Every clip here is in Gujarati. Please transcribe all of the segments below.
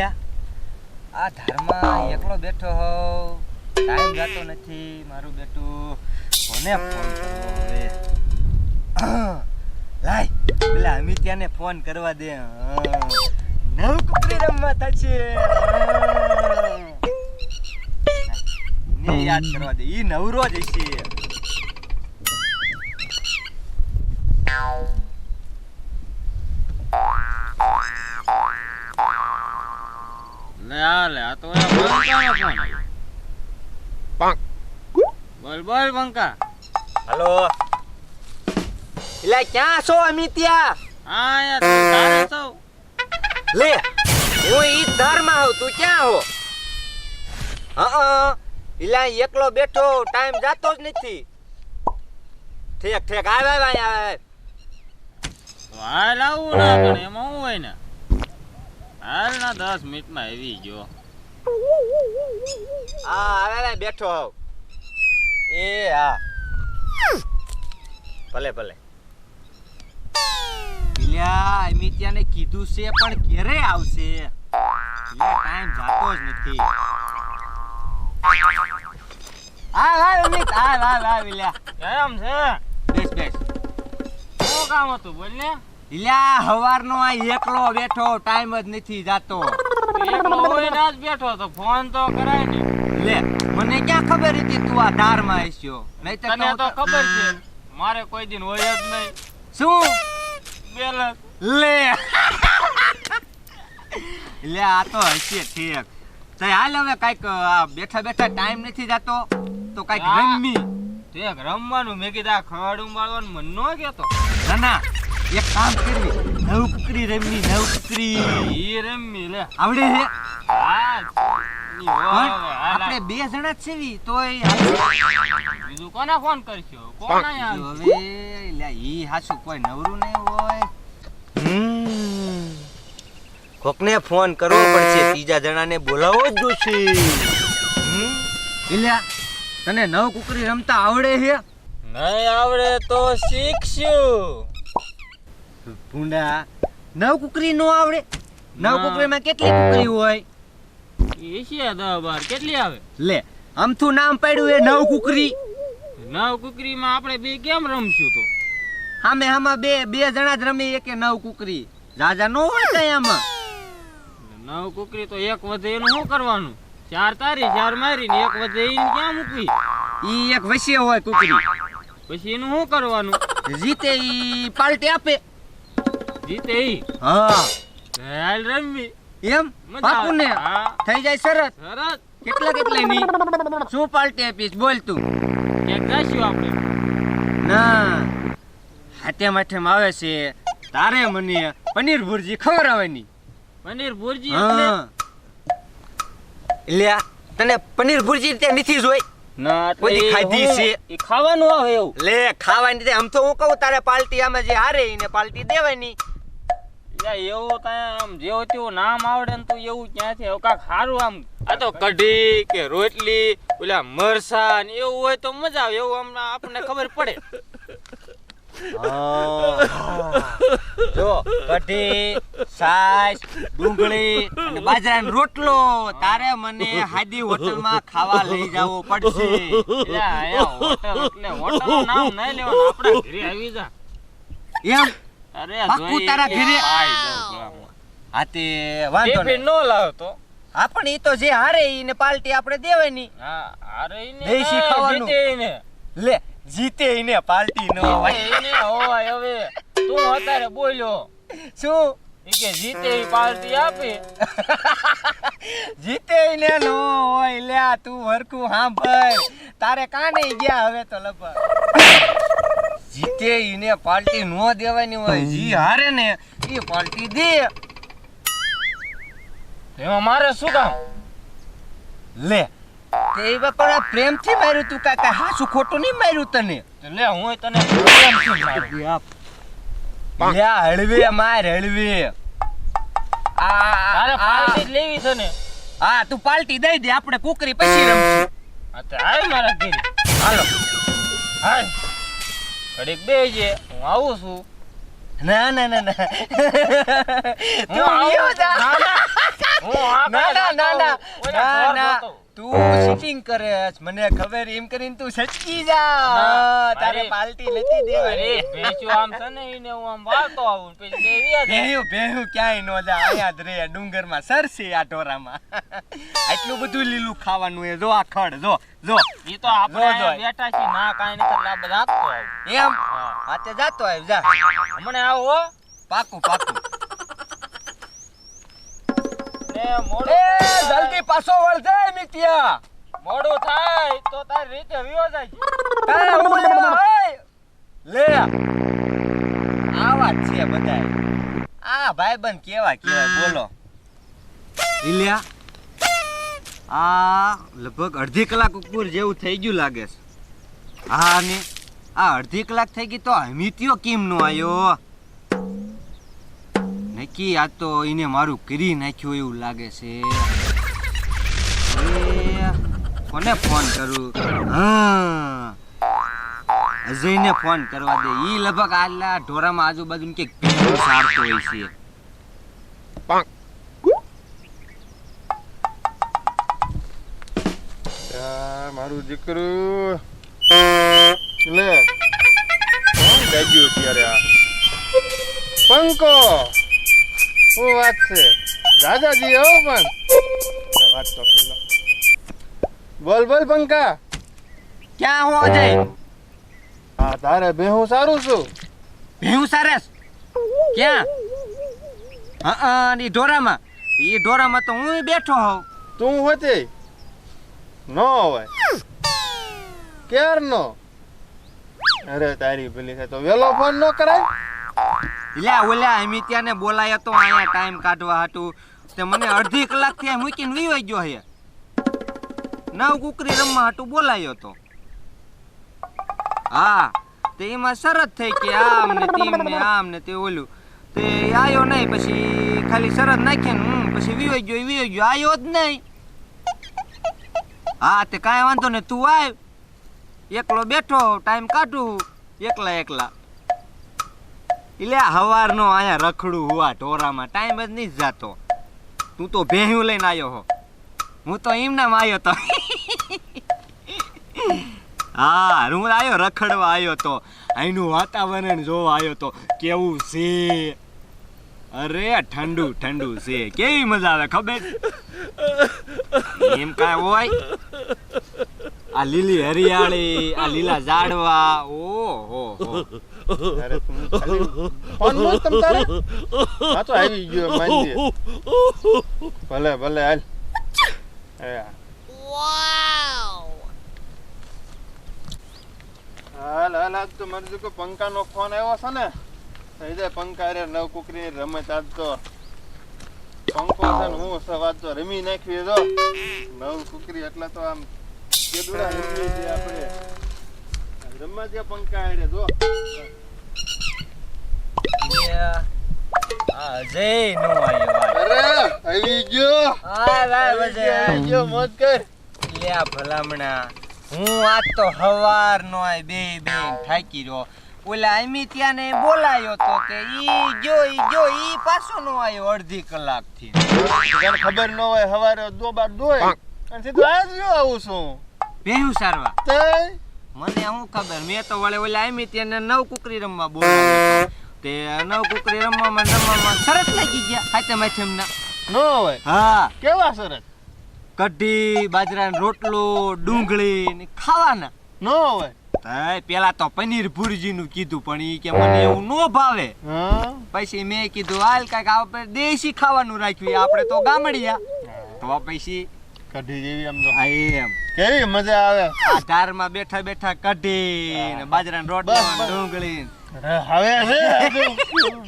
આ ધારમાં એકલો બેઠો હોઉં. ટાઈમ જતો નથી મારું બેટું. કોને ફોન હવે? લાય પેલા અમિત્યાને ફોન કરવા દે. હા. નવ કપડી રમવા થશે. ને યાદ કરવા દે. ઈ નવરો જ હશે. પાંક. બોલ બોલ બંકા હલો. એટલે ક્યાં છો અમિત્યા હા યાર તારે છો. લે હું ઈ ધારમાં હોઉં તું ક્યાં હો? હા એટલે એકલો બેઠો ટાઈમ જાતો જ નથી. ઠેક ઠેક આવે આવે આવે હાલ આવું. ના પણ એમાં હું હોય ને? હાલ ના દસ મિનિટમાં આવી ગયો. હા આવે બેઠો હોઉં એ હા. ભલે ભલે. પિલ્યા અમિત્યાને કીધું છે પણ ક્યારે આવશે. ટાઈમ જાતો જ નથી. હા હા અમિત હા હા હા પિલ્યા એમ છે? બેસ બેસ. શું કામ હતું? બોલ ને. ઇલ્યા હવારનો આ એકલો બેઠો ટાઈમ જ નથી જાતો. બેઠો તો ફોન તો કરાય ને. લે મને ક્યાં ખબર હતી તું આ ધારમાં હસ્યો નહીંતર તને તો ખબર છે. મારે કોઈ દિન હોય જ નહીં. શું? લે. લે આ તો હશે ઠીક. તો હાલ હવે કંઈક આ બેઠા બેઠા ટાઈમ નથી જતો તો કંઈક. રમી. તે રમવાનું મેં કીધા ખડ ઉંબાળવાનું મન નો કેતો. ના ના એક કામ કરવી. નવકરી રમી નવકરી. ઈ રમી લે. આવડે છે? આપણે બે જણા જ છીએ તો. બીજું કોને ફોન કરશો? કોણ આયા હવે લે ઈ હાસુ કોઈ નવરું નહીં હોય. કોકને ફોન કરવો પડશે ત્રીજા જણાને બોલાવવો જ જોશે. ઇલ્યા તને નવ કુકરી રમતા આવડે છે? નહીં આવડે તો શીખશું. ભૂંડા. નવ કુકરી નો આવડે. નવ. કુકરીમાં કેટલી કુકરી હોય? એશિયા દહ બાર. કેટલી આવે? લે આમથું નામ પાડ્યું એ નવ કુકરી. નવ કુકરીમાં આપણે બે કેમ રમશું તો? હામે હામાં બે બે જણા જ રમી એકે નવ કુકરી. રાજા નો હોય કઈ આમાં? નવ કુકરી તો એક વધે એનું શું કરવાનું? ચાર તારી ચાર મારી ને એક વધે એને ક્યાં મૂકવી? ઈ એક વસીય હોય કુકરી. પછી એનું શું કરવાનું? જીતે ઈ પાલટી આપે. જીતે હા. હાલ રમવી. એમ? પાકું ને આવે. થઈ જાય સરસ સરસ કેટલા કેટલા ની? શું પાર્ટી આપીશ બોલ તું. એક જઈશું આપણે? ના. હાથેમ હાથેમ આવે છે. તારે મને પનીર ભુરજી ખવડાવવાની પનીર ભુરજી એટલે? લ્યા તને પનીર ભુરજી ત્યાં નથી જોઈ? ના ખાધી છે? એ ખાવાનું આવે એવું. લે ખાવાની આમ તો હું કહું તારે પાલટી આમાં જે હારે એને પાલટી દેવાની. એવું ત્યાં આમ જેવું તેવું નામ આવડે ને તો એવું ક્યાંથી હવે સારું આમ આ તો કઢી કે રોટલી ઓલા મરસા ને એવું હોય તો મજા આવે એવું આમ આપણને ખબર પડે. જો કઢી છાશ ડુંગળી અને બાજરાનો રોટલો તારે મને હાદી હોટલમાં ખાવા લઈ જવો પડશે. એટલે હોટલ એટલે હોટલનું નામ નહીં લેવાનું આપણે ઘરે આવી જા. એમ? અરે પાક્કું તારા ઘરે? હા તે વાંધો નહીં. નો લાવતો હા પણ એ તો જે હારે ઈને પાલટી આપણે દેવાની. હા હારે ઈને દેશી ના, ખાવાનું. જીતે ઈને. લે જીતે ઈને પાલટી ન હોય. ઈને હોય હવે. તું અત્યારે બોલ્યો. શું? કે જીતે ઈ પાર્ટી આપે. જીતે ઈને નો હોય. લે તું હરખું સાંભળ. તારે કાને ગયા હવે તો લગભગ. જીતે ઈને પાર્ટી નો દેવાની હોય જી હારે ને એ પાર્ટી દે. એમાં મારે શું કામ? લે. તે પણ પ્રેમથી માર્યું તું કાકા હાસું ખોટું નહીં માર્યું તને? લે હું તને પ્રેમથી મારું. લે હળવે માર હળવે. આ પાર્ટી લેવી છે ને? હા તું પાર્ટી દઈ દે આપણે કુકરી પછી રમશું. હા તો હાલ મારા ઘરે. હાલો. હાલ. ઘડીક બેજે હું આવું છું. ના ના ના ના. તું આવ્યો ના ના. ના ના ના ના. તું સીટિંગ કરે મને ખબર એમ કરીને તું સચકી જા. તારે પાલટી લેતી નથી અરે દેવાની. આમ છે ને એને હું આમ વાળતો આવું પછી દેવી વ્યા જાય. ભેહું ભેહું ક્યાંય નો જા. અહીંયા જ રે ડુંગરમાં સરસી આ ઢોરામાં. આટલું બધું લીલું ખાવાનું એ જો આ ખડ જો જો. ઈ તો આપણે બેઠા છીએ ના કાઈ નથી એટલે આ બધા હાંકતો એમ. હાથે જાતો આવ જા. હમણાં આવો પાકું પાકું. એ. જલ્દી પાછો વળજે મિત્યા મોડું થાય તો તાર રીતે વિયો જાય તારે હું લે. આ વાત છે બધાય. આ ભાઈબંધ કેવા કેવા બોલો. ઇલિયા આ લગભગ અડધી કલાક ઉપર જેવું થઈ ગયું લાગે છે. હા ને આ અડધી કલાક થઈ ગઈ તો હમીત્યો કેમ નો આયો? નક્કી આ તો એને મારું કરી નાખ્યું એવું લાગે છે. કોને ફોન કરું? અજયને ફોન કરવા દે. ઈ લગભગ આલા ઢોરામાં આજુબાજુ કે કેટલું સારતો હોય છે. મારું દીકરું. લે. જાગ્યું અત્યારે આ. પંકો શું વાત છે? દાદાજી હો પણ. વાત તો પેલો બોલ બોલ પંકા ક્યાં હું અજય હા. તારે બેહું સારું છું ભેહું સારસ? ક્યાં? હા ઈ ઢોરામાં. એ ઢોરામાં તો હું બેઠો હોઉં. તું હોતે? નો હોય. ક્યાર નો અરે તારી ભલી તો વેલો ફોન નો કરાય. લ્યા ઓલ્યા અમી ત્યાંને બોલાય તો અહીંયા ટાઈમ કાઢવા હતું તે મને અડધી કલાકથી મૂકીને વીવાઈ ગયો હે નવ કુકરી રમવા હતું બોલાયો તો. હા તે એમાં શરત થઈ કે આમ ને તેમ ને આમ ને તે ઓલું. તે આવ્યો નહીં પછી ખાલી શરત નાખી ને હમ, પછી વીવાઈ ગયો વીવાઈ ગયો આવ્યો જ નહીં. હા તે કાંઈ વાંધો ને તું આવ. એકલો બેઠો ટાઈમ કાઢું. એકલા એકલા. એટલે હવારનો અહીંયા રખડું હુવા ઢોરામાં, ટાઈમ જ નહીં જાતો. તું તો ભેહ્યું લઈને આવ્યો હો. હું તો એમનામ આવ્યો તો. હા હું આવ્યો, રખડવા આવ્યો તો. અહીંનું વાતાવરણ જોવા આવ્યો તો. કેવું છે? અરે, ઠંડુ ઠંડુ છે. કેવી મજા આવે, ખબર? એમ કાંઈ હોય? આ લીલી હરિયાળી, આ લીલા ઝાડવા. ઓહો, હો. અરે તું ખાલી? ફોન નો તમ તારે? હા તો આવી ગયો માનજી ભલે ભલે હાલ. વાવ. હાલ હાલ આજ તો મને જો પંખાનો ફોન આવ્યો છે ને થઈ જાય પંખા રે નવ કુકરી રમત આજ તો. પંખો છે ને હું વાત તો રમી નાખવી જો. નવ કુકરી એટલે તો આમ કેદુડા રમી છે આપણે. રમવા દે પંખા હારે જો. આ અજય નો આયો અરે આવી ગયો. હા આવી ગયો, આવી. ગયો મોજ કર. લ્યા ભલામણા. હું આજ તો હવાર નો આય બે બે થાકી રહ્યો. ઓલા ત્યાં ને બોલાયો તો કે ઈ જો ઈ જો ઈ પાછો નો આયો અડધી કલાકથી ખબર ન હોય હવારે દો બાર દોય અને સીધું આજ જો આવું છું. બેહું સારવા તે મને શું ખબર? મેં તો વળે ઓલા ત્યાં ને નવ કુકરી રમવા બોલાવ્યો તો. નવ કુકરી રમવામાં રમવા માં સરસ લાગી ગયા. હાથે માથે ના નો હોય. હા. કેવા સરસ? કઢી બાજરાનો રોટલો ડુંગળી ને ખાવાના. નો હોય. પેલા તો પનીર ભુરજી નું કીધું પણ ઈ કે મને એવું નો ભાવે. હા. પછી મેં કીધું હાલ કાંઈક આપણે દેશી ખાવાનું રાખ્યું આપણે તો ગામડિયા. તો પછી કઢી જેવી આમ તો. એમ. કેવી મજા આવે. આ ધારમાં બેઠા બેઠા કઢી ને બાજરાનો રોટલો ડુંગળી હવે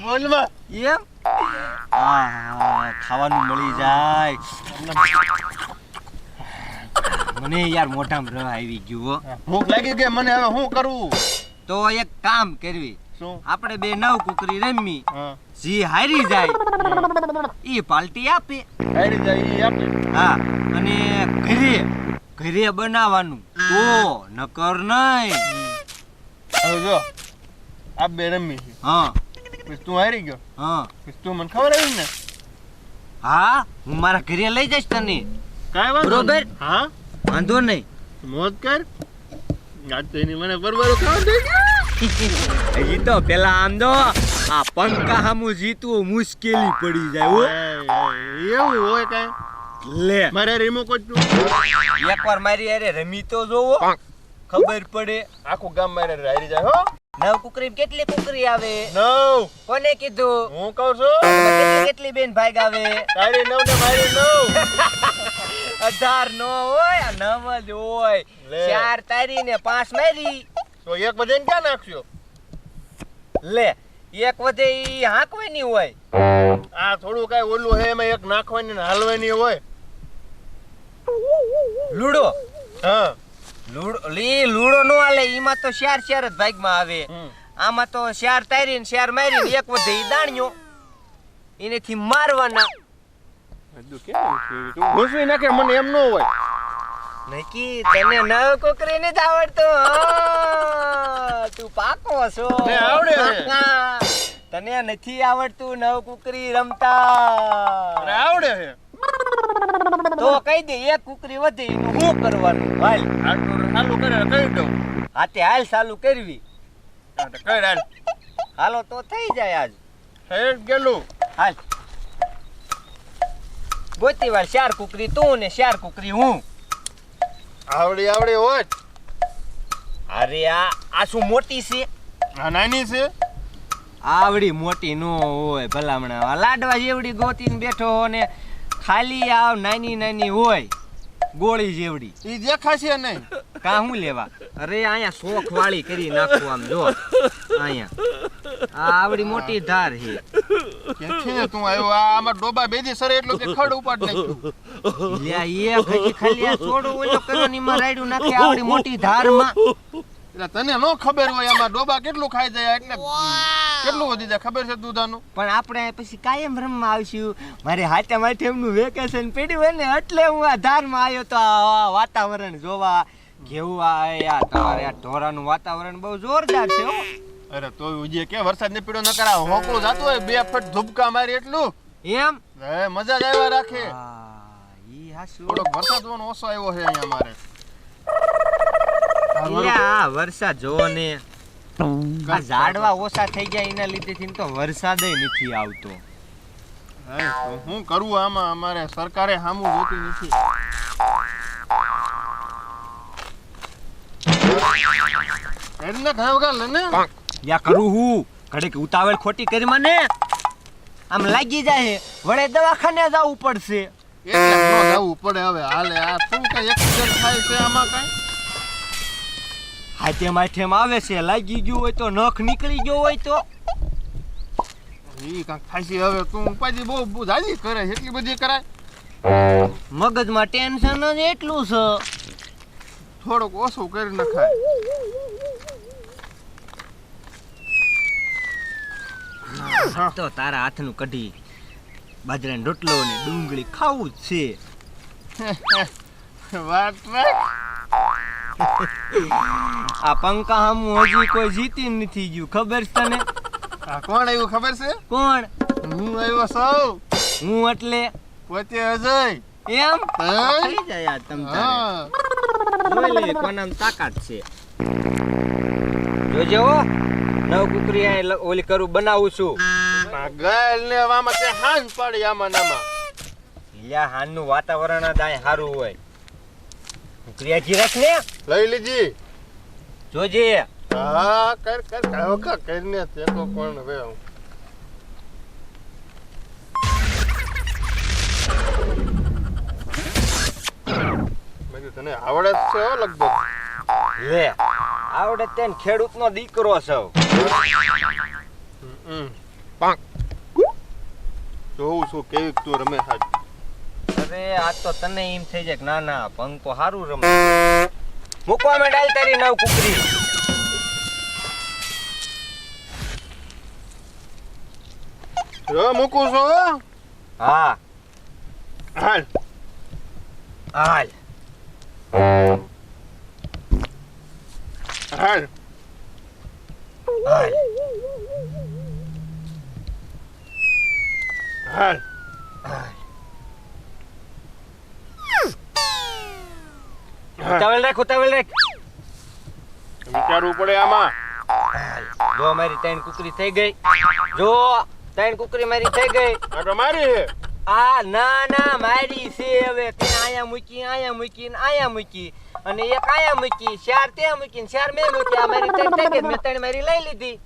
બોલમાં. એમ? ખાવાનું મળી જાય. મને યાર મોઢામાં આવી ગયો ભૂખ લાગી ગઈ મને હવે શું કરવું તો એક કામ કરવી. આપણે બે નવ કુકરી રમી. જી હારી જાય. ઈ પાલટી આપે. હારી જાય ઈ આપે. હા અને ઘરે ઘરે બનાવવાનું. તો નકર નહીં. હવે જો. આ બે રમી છે. હા. પછી તું હારી ગયો? હા. પછી તું મને ખબર આવી ને? હા હું મારા ઘરે લઈ જઈશ તને. કાંઈ વાંધો બરોબર? હા? વાંધો નહીં. મોજ કર. આજ તો એની મને બરોબર ખાવા દે. હજી તો પેલા આમ જો આ પંખા હામું જીતવું મુશ્કેલી પડી જાય હો. એવું હોય કાંઈ? લે. મારે રિમો એક એકવાર મારી અરે રમી તો જોવો. ખબર પડે આખું ગામ મારે હારી જાય હો. નવ કુકરી કેટલી કુકરી આવે? નવ. કોને કીધું? હું કહું છું? કેટલી કેટલી બેન ભાગ આવે? તારી નવ ને મારી નવ. અઢાર નો હોય નવ જ હોય. ચાર તારી ને પાંચ મારી. તો એક વધે ને ક્યાં નાખશો? લે એક વધે ઈ હાંકવાની હોય. આ થોડું કઈ ઓલું હે એમાં એક નાખવાની ને હાલવાની હોય. લૂડો. હા. લી લૂડો નો આલે ઈમાં તો શેર શેર જ ભાગમાં આવે. આમાં તો શેર તારી ને શેર મારી ને એક વધે ઈ દાણ્યો. એનેથી મારવાના. ઘૂસવી નાખે મને એમ ન હોય. નકી તને નવ કોકરી ને જ આવડતું તું પાકો છો. ને આવડે તને નથી આવડતું નવ કુકરી રમતા. આવડે છે? તો કહી દે એક કુકરી વધી એનું શું કરવાનું? હાલ. ચાલુ કરે કહી દઉં હાથે હાલ ચાલુ કરવી. હા હાલ. હાલો તો થઈ જાય આજ. થઈ ગયેલું હાલ. ગોતી વાર ચાર કુકરી તું ને ચાર કુકરી હું. આવડી આવડી હોય અરે આ આ શું મોટી છે? આ નાની છે? આવડી મોટી નો હોય ભલામણા. લાડવા જેવડી ગોતીને બેઠો ને ખાલી આવ નાની નાની હોય. ગોળી જેવડી. ઈ દેખાશે નહીં. કા હું લેવા? અરે અહીંયા શોખ વાળી કરી નાખું આમ જો. અહીંયા. આ આવડી મોટી ધાર છે. કે છે તું આવ્યો આ આમાં ડોબા બેજી સરે એટલું કે ખડ ઉપાડ નાખ્યું. લ્યા એક હજી ખાલી આ થોડું ઓલો કરો ની માં રાયડું નાખે આવડી મોટી ધારમાં. એટલે તને નો ખબર હોય આમાં ડોબા કેટલું ખાઈ જાય એટલે કેટલું વધી જાય? ખબર છે દૂધાનું? પણ આપણે પછી કાયમ રમવા આવશું. મારે હાથે માથે એમનું વેકેશન પડ્યું હોય ને એટલે હું આ ધારમાં આવ્યો તો આ વાતાવરણ જોવા કેવું આ તમારે આ ઢોરાનું વાતાવરણ બહુ જોરદાર છે અરે તો ઉજે કે વરસાદ ને પીડો ન કરા હોકળું જાતું હોય બે ફટ ધુબકા મારી એટલું. એમ? હે મજા જ આવ્યા રાખે. ઈ હાસુ. થોડો વરસાદ ઓછો આવ્યો છે અહીંયા મારે. આ વરસાદ જોવો ને. આ ઝાડવા ઓછા થઈ ગયા એના લીધે તો વરસાદ નથી આવતો. હું કરું આમાં? અમારે સરકારે સામું જોતી નથી. ઘણા વગર યા કરું હું? ઘડીક ઉતાવળ ખોટી કરી મને. આમ લાગી જાય. વળે દવાખાને જવું પડશે. એટલે જવું પડે હવે. હાલે આ શું કઈ એક્સિડન્ટ થાય છે આમાં કઈ? હાથે માથેમ આવે છે લાગી ગયું હોય તો નખ નીકળી ગયો હોય તો. ઈ કાંઈક થાય હવે તું ઉપાધિ બહુ જાજી કરે છે એટલી બધી કરાય. મગજમાં ટેન્શન જ એટલું છે. થોડુંક ઓછું કરી નખાય. તો તારા હાથનું કઢી બાજરાનો રોટલો ને ડુંગળી ખાવું જ છે. વાત રાખ. આ પંકા હામું હજી કોઈ જીતી નથી ગયું. ખબર છે તને? આ કોણ આવ્યું ખબર છે? કોણ? હું આવ્યો સૌ હું એટલે? પોતે અજય. એમ? થઈ જાય આ તમ તારે. લે કોનામ તાકાત છે. જોજે હો. નવ કુકરી આ ઓલી કરું બનાવું છું. આ ગાયલ ને વામાં તે હાન પડી આમાં નામાં લ્યા હાનનું વાતાવરણ જ અહીં સારું હોય. કુકરી જી રાખ ને. લઈ લીધી જોજે. હા કર કર કાવકા કરીને તે તો કોણ હવે હું મેં તને આવડે છે હો લગભગ. લે આવડે તેન ખેડૂતનો દીકરો છો પાંક. જોઉં છું કેવી તું રમે આજ અરે આ તો તને એમ થઈ જાય કે ના ના પંકો સારું રમે. મૂકવા માંડાલ તારી નવ કુકરી જો મૂકું છું હા. હાલ. હાલ. હાલ. હાલ. હાલ. હાલ. ઉતાવળ રાખ ઉતાવળ રાખ. વિચારવું પડે આમાં. જો મારી ત્રણ કુકરી થઈ ગઈ. જો ત્રણ કુકરી મારી થઈ ગઈ. આ તો મારી છે. આ ના ના મારી છે હવે. તે આયા મૂકી આયા મૂકી ને આયા મૂકી. અને એક આયા મૂકી ચાર તે મૂકી ને ચાર મેં મૂકી. આ મારી ત્રણ થઈ ગઈ મેં ત્રણ મારી લઈ લીધી.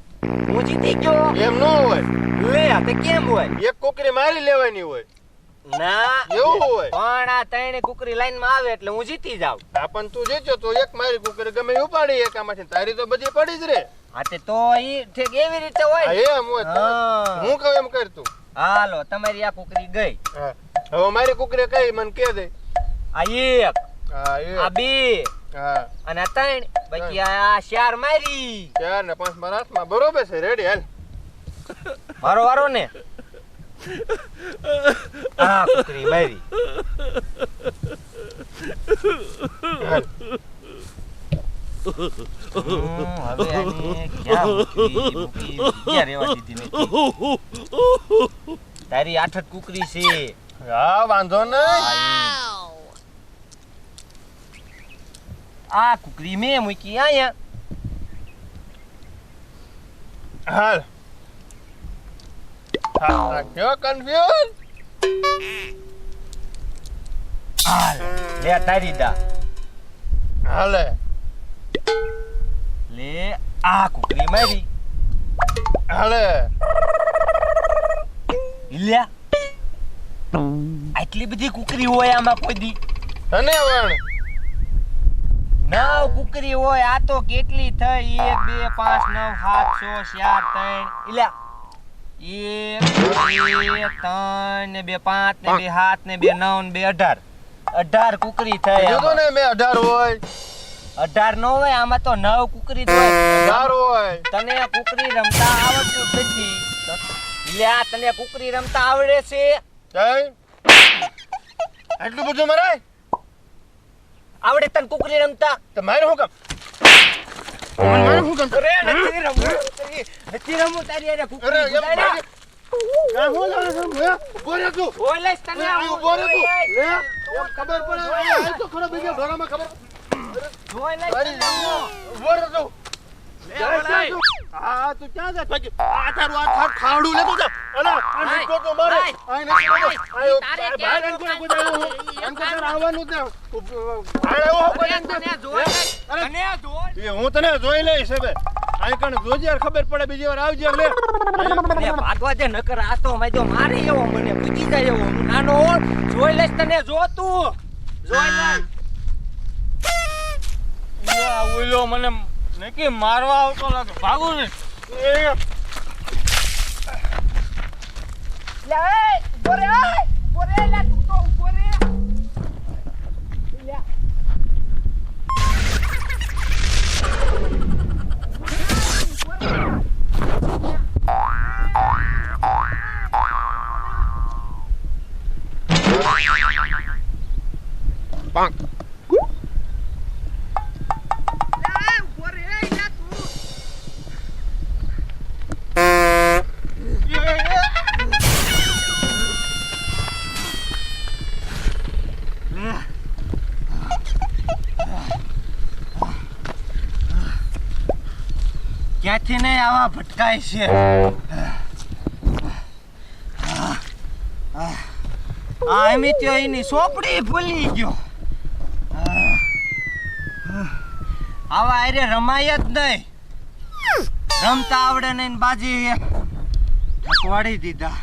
હું જીતી ગયો. એમ ન હોય. લે આ તે કેમ હોય? એક કુકરી મારી લેવાની હોય. ના. એવું હોય? પણ આ ત્રણે કુકરી લાઈનમાં આવે એટલે હું જીતી જાઉં. પણ તું જીત્યો તો એક મારી કુકરી ગમે ઉપાડી એક આમાંથી. તારી તો બધી પડી જ રે. હા તે તો ઈ ઠીક એવી રીતે હોય. એમ હોય હું. કહું એમ કર તું. હાલો તમારી આ કુકરી ગઈ. હવે મારી કુકરી કઈ મને કે દે. આ એક આ બે અને ત્રણ. બાકી આ ચાર મારી. ચાર ને પાંચ મારા હાથમાં. બરોબર છે રેડી હાલ. મારો વારો ને? આ કુકરી? તારી આઠ કુકરી છે હા વાંધો નહીં આ કુકરી મેં મૂકી અહીંયા હા રાખ્યો કન્ફ્યુઝ હાલ લે તારી દા. હાલે. લે આ કુકરી મારી. હાલે. લ્યા. આટલી બધી કુકરી હોય આમાં કોઈ દી? તને વણ નવ કુકરી હોય આ તો કેટલી થઈ? એક બે પાંચ નવ સાત છ ચાર ત્રણ. ઇલ્યા એક બે ત્રણ ને બે પાંચ ને બે સાત ને બે નવ ને બે અઢાર. અઢાર કુકરી થઈ કીધું ને મેં અઢાર હોય. અઢાર નો હોય આમાં તો નવ કુકરી અઢાર હોય. તને કુકરી રમતા આવડતું નથી. લ્યા તને કુકરી રમતા આવડે છે. એટલું બધું મરાય આવડે તને કુકરી રમતા? તો મારે શું કામ? મને મારે શું કામ અરે નથી રમવું નથી- રમવું તારી અરે કુકરી. મારે- આ શું જાણે છે? હે? ઊભો રહે તું. લઈશ તને આ. ઊભો રહે તું. લે, ખબર પડે આ તો ખરો બીજા ઢોરામાં ખબર તારી તને. ઊભો રહે તું. ઓય. આ તું ક્યાં જા બાકી આ તારું આ થાર ખાવડું લેતો જા અલા આ હાય. તો મારે આ નથી આયો તારે આ ક્યાં ભાઈ રોકાય? કોઈ કોઈ આયો એમ આવવાનું જ ને ભાઈ આયો હો કોઈ તને જોઈ લઈશ. તને જોઈ. એ હું તને જોઈ લઈશ હવે આ કણ જોજે ખબર પડે બીજી વાર આવજે લે ભાગવા દે નકર આ તો મેં જો મારી એવો મને પૂછી જાય એવો નાનો જોઈ લઈશ તને જો તું જોઈ આ ઓલો મને નક્કી મારવા આવતો લાગે ભાગું ને લે બોરે બોરે લે, તું તો બોરે લે. Bonk. આવા ભટકાય છે. આ એમ તો એની સોપડી ભૂલી ગયો. આવા આરે રમાય જ નહીં. રમતા આવડે નહીં બાજી ઠકવાડી દીધા.